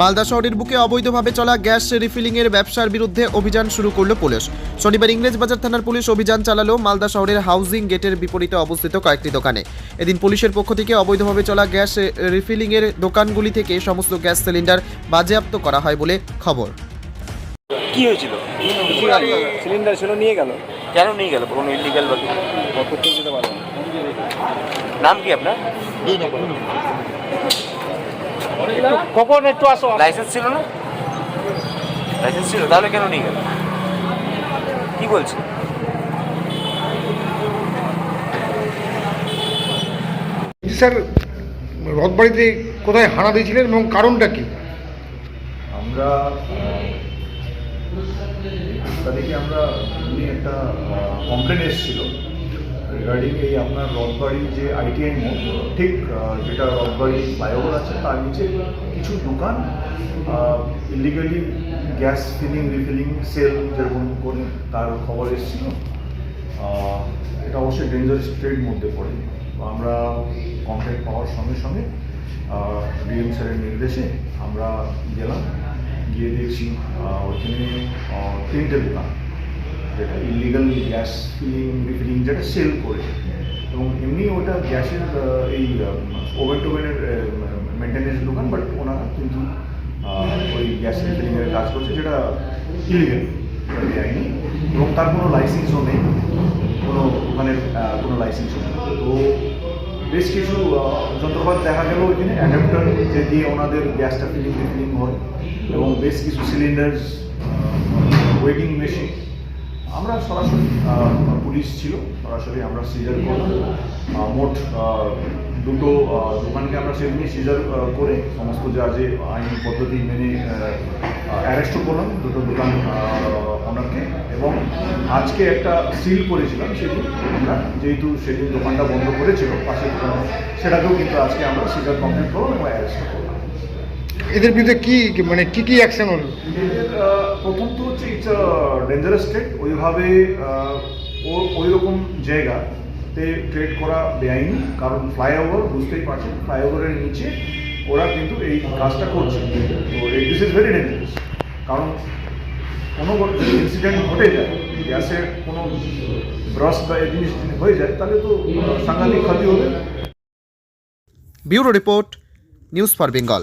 মালদা শহরের বুকে অবৈধভাবে চলা গ্যাস রিফিলিং এর ব্যবসার বিরুদ্ধে অভিযান শুরু করল পুলিশ। শনিবার ইংরেজবাজার থানার পুলিশ অভিযান চালালো মালদা শহরের হাউজিং গেটের বিপরীতে অবস্থিত কয়েকটি দোকানে। এদিন পুলিশের পক্ষ থেকে অবৈধভাবে চলা গ্যাস রিফিলিং এর দোকানগুলি থেকে সমস্ত গ্যাস সিলিন্ডার বাজেয়াপ্ত করা হয় বলে খবর। কি হয়েছিল? সিলিন্ডার ছিল নিয়ে গেল। কেন নিয়ে গেল? কোনো ইলিগাল বা নাম কি আপনার? কখন একটু আসো। লাইসেন্স ছিল না? লাইসেন্স ছিল? তাহলে কেন নিয়ে গেল? কি বলছে? স্যার রথবাড়িতে কোথায় হানা দিয়েছিলেন এবং কারণটা কি? আমরা তাদেরকে আমরা একটা কমপ্লেন এসেছিল। রিগার্ডিং এই আপনার রথবাড়ির যে আইটিআই মোড় ঠিক যেটা রথবাড়ি ফ্লাইওভার আছে, তার নিচে কিছু দোকান illegally gas filling refilling sell যেরকম করে তার খবর এসেছিল। এটা অবশ্যই ডেঞ্জারাস ট্রেড মধ্যে পড়ে। আমরা কমপ্লেন পাওয়ার সঙ্গে সঙ্গে ডিএম স্যারের নির্দেশে আমরা গেলাম। গিয়ে দেখছি ওইখানে তিনটে দোকান। যেটা ইলিগাল গ্যাস ফিলিং রিফিলিং যেটা সেল করে। এবং এমনি ওটা গ্যাসের এই ওভেন টোভেনের মেনটেন্যান্স দোকান বাট ওনারা কিন্তু ওই গ্যাস রিফিলিংয়ের কাজ করছে যেটা ইলিগাল বেআইনি এবং তার কোনো লাইসেন্সও নেই। কোনো ওখানের আহ, কোনো লাইসেন্সও নেই। তো বেশ কিছু যন্ত্রপাতি দেখা গেল ওইখানে। অ্যাডাপ্টার যে দিয়ে ওনাদের গ্যাসটা ফিলিং রিফিলিং হয়। এবং বেশ কিছু সিলিন্ডার্স ওয়েটিং মেশিন আমরা সরাসরি পুলিশ ছিল, সরাসরি আমরা সিজার করলাম মোট দুটো দোকানকে আমরা সেদিনই সিজার করে সমস্ত যা যে আইন পদ্ধতি মেনে অ্যারেস্টও করলাম দুটো দোকান ওনারকে এবং আজকে একটা সিল করেছিলাম সেদিন আমরা যেহেতু সেদিন দোকানটা বন্ধ করেছিল পাশের দোকান সেটাকেও কিন্তু আজকে আমরা সিজার কমপ্লিট করলাম এবং অ্যারেস্টও করলাম। এদের বিরুদ্ধে কি কি- মানে কি কি অ্যাকশন হলো? এদের প্রথম তো হচ্ছে ইটস ডেঞ্জারাস ট্রেড ওইভাবে ওই রকম জায়গাতে ট্রেড করা বেআইনি কারণ ফ্লাইওভার বুঝতেই পারছেন ফ্লাইওভারের নিচে ওরা কিন্তু এই কাজটা করছে। তো দিস ইজ ভেরি ডেঞ্জারাস কারণ কোনো ইনসিডেন্ট ঘটে যায় গ্যাসের কোনো ব্রাশ বা এই জিনিস হয়ে যায় তাহলে তো সাংঘাতিক ক্ষতি হবে। Bureau report news for Bengal.